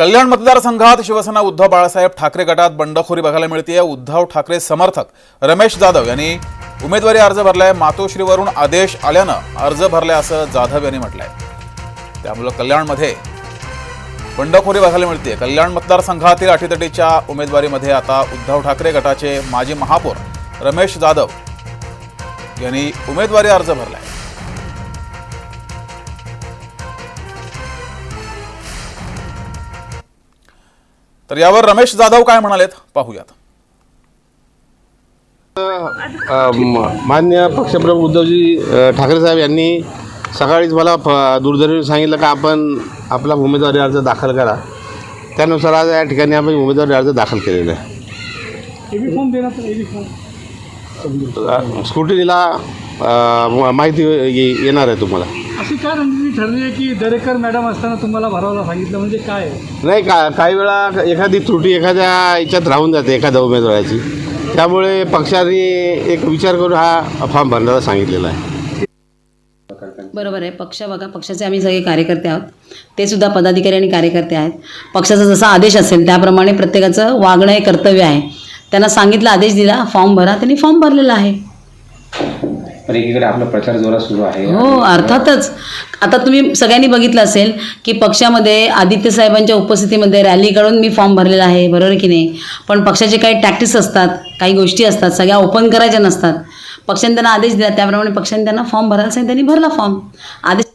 कल्याण मतदारसंघात शिवसेना उद्धव बाळासाहेब ठाकरे गटात बंडखोरी बघायला मिळते उद्धव ठाकरे समर्थक रमेश जाधव यांनी उमेदवारी अर्ज भरलाय. मातोश्रीवरून आदेश आल्यानं अर्ज भरलाय असं जाधव यांनी म्हटलंय. त्यामुळं कल्याणमध्ये बंडखोरी बघायला मिळते कल्याण मतदारसंघातील अटीतटीच्या उमेदवारीमध्ये आता उद्धव ठाकरे गटाचे माजी महापौर रमेश जाधव यांनी उमेदवारी अर्ज भरलाय. तर यावर रमेश जाधव काय म्हणालेत? पाहूयात. मान्य पक्षप्रमुख उद्धवजी ठाकरे साहेब यांनी सकाळीच मला फ दूरध्वनीवर सांगितलं का आपण आपला उमेदवारी अर्ज दाखल करा. त्यानुसार आज या ठिकाणी आपण उमेदवारी अर्ज दाखल केलेला आहे. स्कुटीला माहिती ये- येणार आहे तुम्हाला. अशी काय रणनीती ठरली आहे की दरेकर मॅडम असताना तुम्हाला भरावला सांगितलं? म्हणजे काय? आहे? नाही का काही वेळा एखादी त्रुटी एखाद्या याच्यात राहून जाते एखाद्या उमेदवाराची. त्यामुळे पक्षाने एक विचार करून हा फॉर्म भरण्याचा सांगितलेला आहे. बरोबर आहे. पक्ष बघा पक्षाचे आम्ही सगळे कार्यकर्ते आहोत. ते सुद्धा पदाधिकारी आणि कार्यकर्ते आहेत. पक्षाचा जसा आदेश असेल त्याप्रमाणे प्रत्येकाचं वागणं हे कर्तव्य आहे. त्यांना सांगितलं आदेश दिला फॉर्म भरा त्यांनी फॉर्म भरलेला आहे. पण एकीकडे आपला प्रचार जोरात सुरू आहे. हो अर्थातच. आता तुम्ही सगळ्यांनी बघितलं असेल की पक्षामध्ये आदित्य साहेबांच्या उपस्थितीमध्ये रॅली काढून मी फॉर्म भरलेला आहे बरोबर की नाही? पण पक्षाचे काही टॅक्टिस असतात काही गोष्टी असतात सगळ्या ओपन करायच्या नसतात. पक्षाने त्यांना आदेश दिला त्याप्रमाणे पक्षाने त्यांना फॉर्म भरायला सांगितलं त्यांनी भरला फॉर्म. आदेश